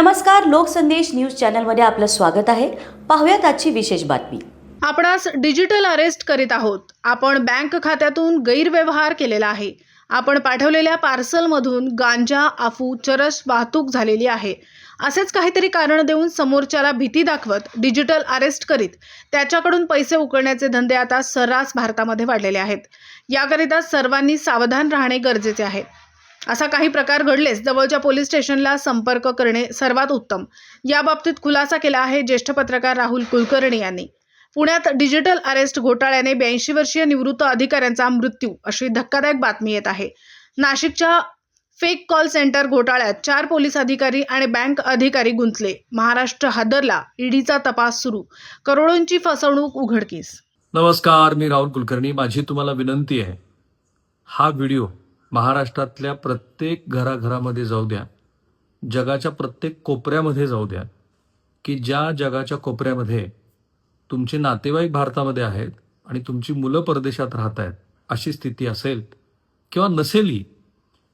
नमस्कार लोकसंदेश न्यूज चॅनलमध्ये आपलं स्वागत आहे. पाहुयात आजची विशेष बातमी. आपणास डिजिटल अरेस्ट करीत आहोत. आपण बँक खात्यातून गैरव्यवहार केलेला आहे. आपण पाठवलेल्या पार्सलमधून गांजा आफू चरस वाहतूक झालेली आहे. असेच काहीतरी कारण देऊन समोरच्याला भीती दाखवत डिजिटल अरेस्ट करीत त्याच्याकडून पैसे उकळण्याचे धंदे आता सर्रास भारतामध्ये वाढलेले आहेत. याकरिता सर्वांनी सावधान राहणे गरजेचे आहे. असा काही प्रकार घडलेच जवळच्या पोलीस स्टेशनला संपर्क करणे सर्वात उत्तम. याबाबतीत खुलासा केला आहे ज्येष्ठ पत्रकार राहुल कुलकर्णी यांनी. पुण्यात डिजिटल अरेस्ट घोटाळ्याने ब्याऐंशी वर्षीय निवृत्त अधिकाऱ्यांचा मृत्यू अशी धक्कादायक बातमी येत आहे. नाशिकच्या फेक कॉल सेंटर घोटाळ्यात चार पोलीस अधिकारी आणि बँक अधिकारी गुंतले. महाराष्ट्र हादरला ईडीचा तपास सुरू. करोडोंची फसवणूक उघडकीस. नमस्कार मी राहुल कुलकर्णी. माझी तुम्हाला विनंती आहे हा व्हिडिओ महाराष्ट्रातल्या प्रत्येक घराघरामध्ये जाऊ द्या. जगाच्या प्रत्येक कोपऱ्यामध्ये जाऊ द्या. की ज्या जगाच्या कोपऱ्यामध्ये तुमचे नातेवाईक भारतामध्ये आहेत आणि तुमची मुलं परदेशात राहत आहेत अशी स्थिती असेल किंवा नसेलही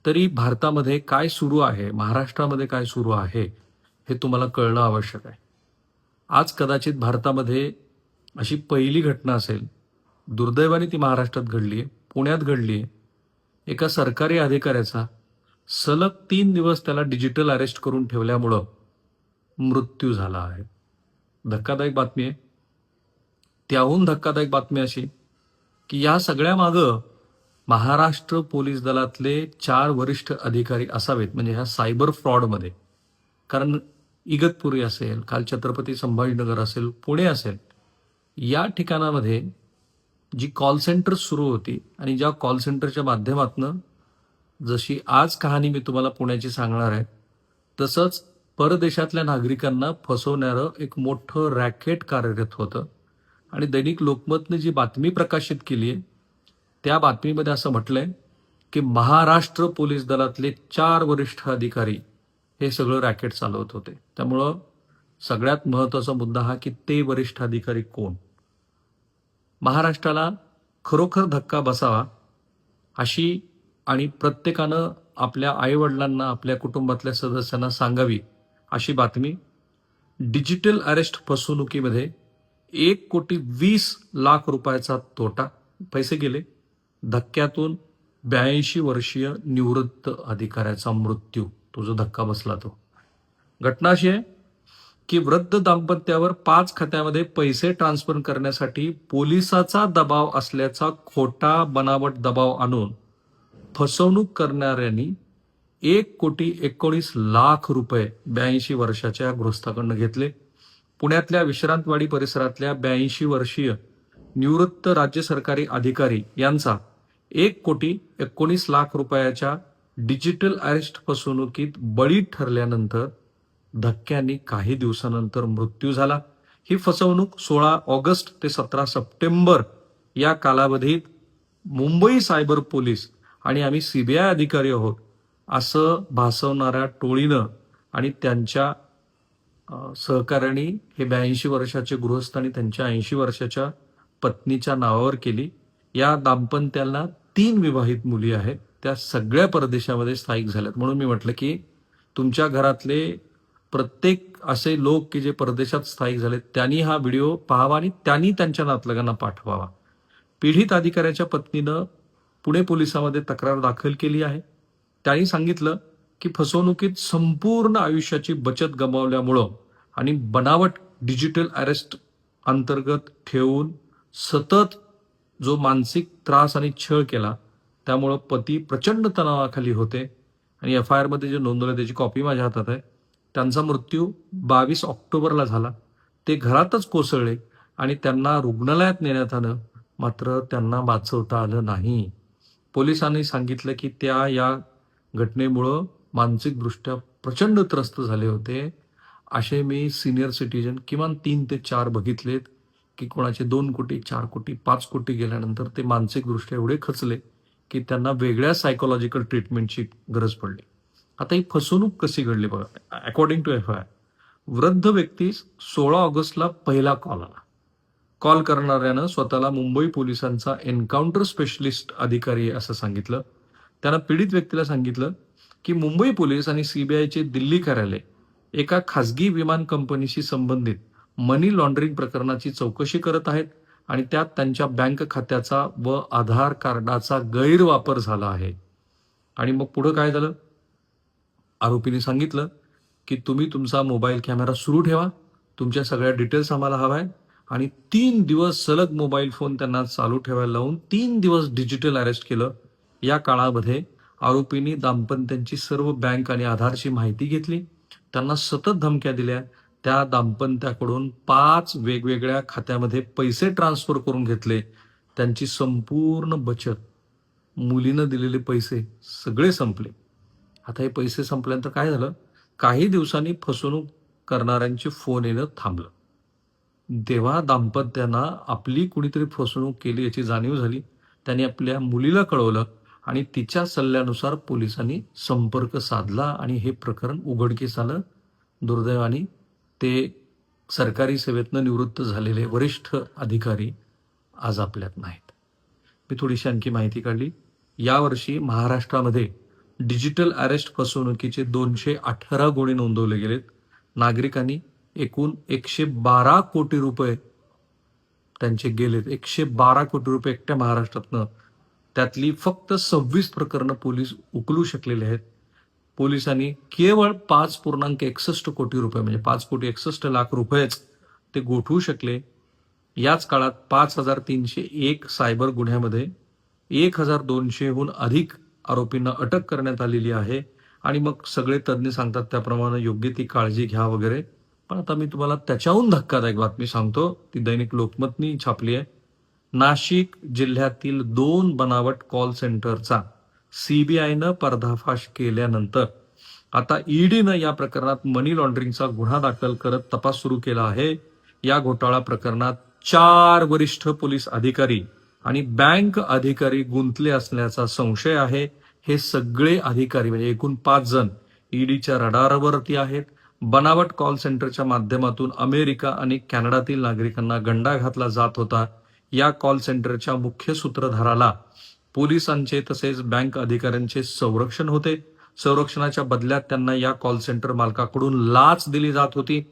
तरी भारतामध्ये काय सुरू आहे महाराष्ट्रामध्ये काय सुरू आहे हे तुम्हाला कळणं आवश्यक आहे. आज कदाचित भारतामध्ये अशी पहिली घटना असेल. दुर्दैवाने ती महाराष्ट्रात घडली आहे पुण्यात घडली आहे एका सरकारी अधिकाऱ्याचा सलग तीन दिवस त्याला डिजिटल अरेस्ट करून ठेवल्यामुळं मृत्यू झाला आहे. धक्कादायक बातमी आहे. त्याहून धक्कादायक बातमी अशी की या सगळ्या मागं महाराष्ट्र पोलीस दलातले चार वरिष्ठ अधिकारी असावेत म्हणजे ह्या सायबर फ्रॉडमध्ये. कारण इगतपुरी असेल काल छत्रपती संभाजीनगर असेल पुणे असेल या ठिकाणामध्ये जी कॉल सेंटर सुरू होती आणि ज्या कॉल सेंटरच्या माध्यमातनं जशी आज कहाणी मी तुम्हाला पुण्याची सांगणार आहे तसंच परदेशातल्या नागरिकांना फसवणारं एक मोठं रॅकेट कार्यरत होतं. आणि दैनिक लोकमतने जी बातमी प्रकाशित केली आहे त्या बातमीमध्ये असं म्हटलंय की महाराष्ट्र पोलीस दलातले चार वरिष्ठ अधिकारी हे सगळं रॅकेट चालवत होते. त्यामुळं सगळ्यात महत्त्वाचा मुद्दा हा की ते वरिष्ठ अधिकारी कोण? महाराष्ट्राला खरोखर धक्का बसावा अशी आणि प्रत्येकानं आपल्या आईवडिलांना आपल्या कुटुंबातल्या सदस्यांना सांगावी अशी बातमी डिजिटल अरेस्ट फसवणुकीमध्ये एक कोटी वीस लाख रुपयाचा तोटा. पैसे गेले. धक्क्यातून ब्याऐंशी वर्षीय निवृत्त अधिकाऱ्याचा मृत्यू. तो जो धक्का बसला तो. घटना अशी आहे की वृद्ध दाम्पत्यावर पाच खात्यामध्ये पैसे ट्रान्सफर करण्यासाठी पोलिसाचा दबाव असल्याचा खोटा बनावट दबाव आणून फसवणूक करणाऱ्यांनी एक कोटी एकोणीस लाख रुपये ब्याऐंशी वर्षाच्या गृहस्थाकडनं घेतले. पुण्यातल्या विश्रांतवाडी परिसरातल्या ब्याऐंशी वर्षीय निवृत्त राज्य सरकारी अधिकारी यांचा एक कोटी एकोणीस लाख रुपयाच्या डिजिटल अरेस्ट फसवणुकीत बळी ठरल्यानंतर धक्क्याने काही दिवसानंतर मृत्यू झाला. ही फसवणूक सोळा ऑगस्ट ते सतरा सप्टेंबर या कालावधीत मुंबई सायबर पोलीस आणि आम्ही सीबीआय अधिकारी आहोत असं भासवणाऱ्या टोळीनं आणि त्यांच्या सहकाऱ्यांनी हे ब्याऐंशी वर्षाचे गृहस्थ आणि त्यांच्या ऐंशी वर्षाच्या पत्नीच्या नावावर केली. या दाम्पत्याला तीन विवाहित मुली आहेत. त्या सगळ्या परदेशामध्ये स्थायिक झाल्यात. म्हणून मी म्हटलं की तुमच्या घरातले प्रत्येक असे लोक की जे परदेशात स्थायिक झाले त्यांनी हा व्हिडिओ पाहावा आणि त्यांनी त्यांच्या नातलगांना पाठवावा. पीडित अधिकाऱ्याच्या पत्नीनं पुणे पोलिसामध्ये तक्रार दाखल केली आहे. त्यांनी सांगितलं की फसवणुकीत संपूर्ण आयुष्याची बचत गमावल्यामुळं आणि बनावट डिजिटल अरेस्ट अंतर्गत ठेवून सतत जो मानसिक त्रास आणि छळ केला त्यामुळं पती प्रचंड तणावाखाली होते. आणि एफ आय आरमध्ये जे नोंदवलं त्याची कॉपी माझ्या हातात आहे. त्यांचा मृत्यू बावीस ऑक्टोबरला झाला. ते घरातच कोसळले आणि त्यांना रुग्णालयात नेण्यात आलं. मात्र त्यांना वाचवता आलं नाही. पोलिसांनी सांगितलं की त्या या घटनेमुळं मानसिकदृष्ट्या प्रचंड त्रस्त झाले होते. असे मी सिनियर सिटीजन किमान तीन ते चार बघितलेत की कोणाचे दोन कोटी चार कोटी पाच कोटी गेल्यानंतर ते मानसिकदृष्ट्या एवढे खचले की त्यांना वेगळ्या सायकोलॉजिकल ट्रीटमेंटची गरज पडली. आता ही फसवणूक कशी घडली बघा. अकॉर्डिंग टू एफ आय वृद्ध व्यक्तीस सोळा ऑगस्टला पहिला कॉल आला. कॉल करणाऱ्यानं स्वतःला मुंबई पोलिसांचा एन्काउंटर स्पेशलिस्ट अधिकारी असं सांगितलं. त्यानं पीडित व्यक्तीला सांगितलं की मुंबई पोलीस आणि सीबीआयचे दिल्ली कार्यालय एका खासगी विमान कंपनीशी संबंधित मनी लॉन्ड्रिंग प्रकरणाची चौकशी करत आहेत आणि त्यात त्यांच्या बँक खात्याचा व आधार कार्डाचा गैरवापर झाला आहे. आणि मग पुढं काय झालं? आरोपीने सांगितलं की तुम्ही तुमचा मोबाईल कॅमेरा सुरू ठेवा तुमच्या सगळ्या डिटेल्स आम्हाला हव्या आहे आणि तीन दिवस सलग मोबाईल फोन त्यांना चालू ठेवायला लावून तीन दिवस डिजिटल अरेस्ट केलं. या काळामध्ये आरोपींनी दाम्पत्यांची सर्व बँक आणि आधारची माहिती घेतली. त्यांना सतत धमक्या दिल्या. त्या दाम्पत्याकडून पाच वेगवेगळ्या खात्यामध्ये पैसे ट्रान्सफर करून घेतले. त्यांची संपूर्ण बचत मुलीनं दिलेले पैसे सगळे संपले. आता हे पैसे संपल्यानंतर काय झालं? काही दिवसांनी फसवणूक करणाऱ्यांचे फोन येणं थांबलं. तेव्हा दाम्पत्यांना आपली कुणीतरी फसवणूक केली याची जाणीव झाली. त्यांनी आपल्या मुलीला कळवलं आणि तिच्या सल्ल्यानुसार पोलिसांनी संपर्क साधला आणि हे प्रकरण उघडकीस आलं. दुर्दैवाने ते सरकारी सेवेतनं निवृत्त झालेले वरिष्ठ अधिकारी आज आपल्यात नाहीत. मी थोडीशी आणखी माहिती काढली. यावर्षी महाराष्ट्रामध्ये डिजिटल अरेस्ट फसवणुकीचे दोनशे अठरा गुन्हे नोंदवले गेलेत. नागरिकांनी एकूण एकशे बारा कोटी रुपये त्यांचे गेलेत. एकशे बारा कोटी रुपये एकट्या महाराष्ट्रातनं. त्यातली फक्त सव्वीस प्रकरणं पोलीस उकलू शकलेले आहेत. पोलिसांनी केवळ पाच पूर्णांक एकसष्ट कोटी रुपये म्हणजे पाच कोटी एकसष्ट लाख रुपयेच ते गोठवू शकले. याच काळात पाच हजार तीनशे एक सायबर गुन्ह्यामध्ये एक हजार दोनशेहून अधिक आरोपींना अटक करण्यात आलेली आहे. आणि मग सगळे तज्ज्ञ सांगतात त्याप्रमाणे योग्य ती काळजी घ्या वगैरे. पण आता मी तुम्हाला त्याच्याहून धक्कादायक बातमी सांगतो. ती दैनिक लोकमतनी छापली आहे. नाशिक जिल्ह्यातील दोन बनावट कॉल सेंटरचा सीबीआयनं पर्दाफाश केल्यानंतर आता ईडीनं या प्रकरणात मनी लॉन्ड्रिंगचा गुन्हा दाखल करत तपास सुरू केला आहे. या घोटाळा प्रकरणात चार वरिष्ठ पोलीस अधिकारी आणि बँक अधिकारी गुंतले असल्याचा संशय आहे. हे सगळे अधिकारी म्हणजे एकूण पाच जण ईडीच्या रडारवरती आहेत. बनावट कॉल सेंटरच्या माध्यमातून अमेरिका आणि कॅनडातील नागरिकांना गंडा घातला जात होता. या कॉल सेंटरच्या मुख्य सूत्रधाराला पोलिसांचे तसेच बँक अधिकाऱ्यांचे संरक्षण होते. संरक्षणाच्या बदल्यात त्यांना या कॉल सेंटर मालकाकडून लाच दिली जात होती.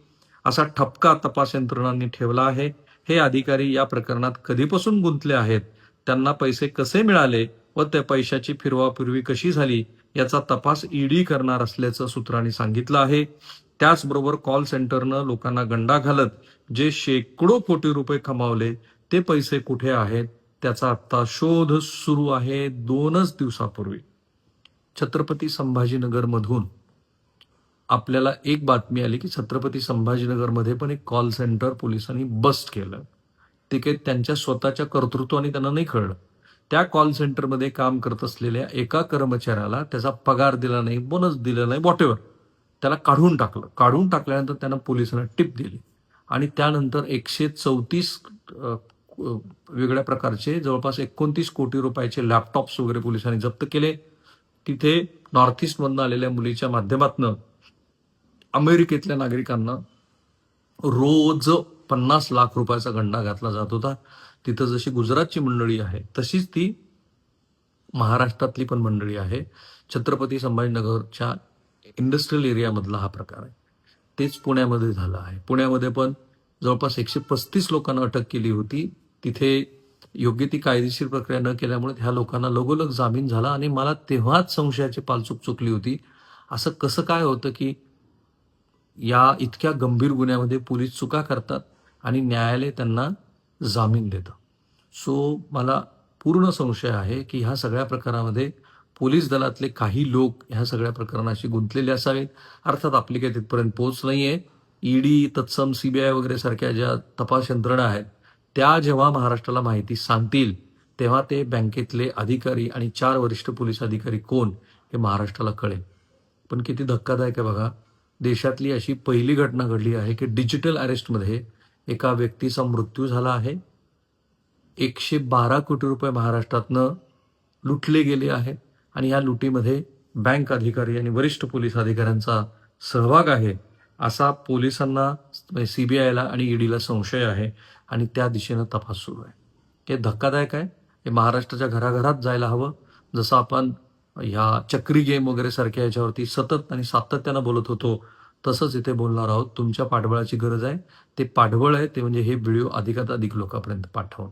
असा ठपका तपास यंत्रणांनी ठेवला आहे. हे अधिकारी या प्रकरणात कधीपासून गुंतले आहेत? त्यांना पैसे कसे मिळाले व त्या पैशाची फिरवाफिरवी कशी झाली? याचा तपास ईडी करणार असल्याचं सूत्रांनी सांगितलं आहे. त्याचबरोबर कॉल सेंटरनं लोकांना गंडा घालत जे शेकडो कोटी रुपये कमावले ते पैसे कुठे आहेत? त्याचा आता शोध सुरू आहे दोनच दिवसापूर्वी. छत्रपती संभाजीनगर मधून आपल्याला एक बातमी आली की छत्रपती संभाजीनगरमध्ये पण एक कॉल सेंटर पोलिसांनी बस्ट केलं. ते काही त्यांच्या स्वतःच्या कर्तृत्वाने त्यांना नाही कळलं. त्या कॉल सेंटरमध्ये काम करत असलेल्या एका कर्मचाऱ्याला त्याचा पगार दिला नाही बोनस दिला नाही वॉटेवर त्याला काढून टाकलं. काढून टाकल्यानंतर त्यांना पोलिसांना टिप दिली. आणि त्यानंतर एकशे चौतीस वेगळ्या प्रकारचे जवळपास एकोणतीस कोटी रुपयाचे लॅपटॉप्स वगैरे पोलिसांनी जप्त केले. तिथे नॉर्थ ईस्टमधनं आलेल्या मुलीच्या माध्यमातनं अमेरिकेतल्या नागरिकांना रोज पन्नास लाख रुपयाचा गंडा घातला जात होता. तिथं जशी गुजरातची मंडळी आहे तशीच ती महाराष्ट्रातली पण मंडळी आहे. छत्रपती संभाजीनगरच्या इंडस्ट्रियल एरियामधला हा प्रकार आहे. तेच पुण्यामध्ये झालं आहे. पुण्यामध्ये पण जवळपास एकशे पस्तीस लोकांना अटक केली होती. तिथे योग्य ती कायदेशीर प्रक्रिया न केल्यामुळे ह्या लोकांना लगोलग जामीन झाला आणि मला तेव्हाच संशयाची पालचूक चुकली होती. असं कसं काय होतं की या इतक्या गंभीर गुन्ह्यामध्ये पोलीस चुका करतात आणि न्यायालय त्यांना जामीन देतं. सो मला पूर्ण संशय आहे की ह्या सगळ्या प्रकारामध्ये पोलीस दलातले काही लोक ह्या सगळ्या प्रकरणाशी गुंतलेले असावेत. अर्थात आपली काही तिथपर्यंत पोहोच नाही आहे ईडी तत्सम सीबीआय वगैरे सारख्या ज्या तपास यंत्रणा आहेत त्या जेव्हा महाराष्ट्राला माहिती सांगतील तेव्हा ते बँकेतले अधिकारी आणि चार वरिष्ठ पोलीस अधिकारी कोण हे महाराष्ट्राला कळेल. पण किती धक्कादायक आहे बघा. देशातली अशी पहिली घटना घडली आहे की डिजिटल अरेस्टमध्ये एका व्यक्तीचा मृत्यू झाला आहे. एकशे बारा कोटी रुपये महाराष्ट्रातनं लुटले गेले आहेत आणि या लुटीमध्ये बँक अधिकारी आणि वरिष्ठ पोलीस अधिकाऱ्यांचा सहभाग आहे असा पोलिसांना म्हणजे सी बी आयला आणि ईडीला संशय आहे आणि त्या दिशेनं तपास सुरू आहे. हे धक्कादायक आहे. हे महाराष्ट्राच्या घराघरात जायला हवं. जसं आपण ह्या चक्री गेम वगैरे सारख्या याच्यावरती सतत आणि सातत्यानं बोलत होतो. तसंच इथे बोलणार आहोत. तुमच्या पाठबळाची गरज आहे. ते पाठबळ आहे. ते म्हणजे हे व्हिडिओ अधिकात अधिक लोकांपर्यंत पाठवून.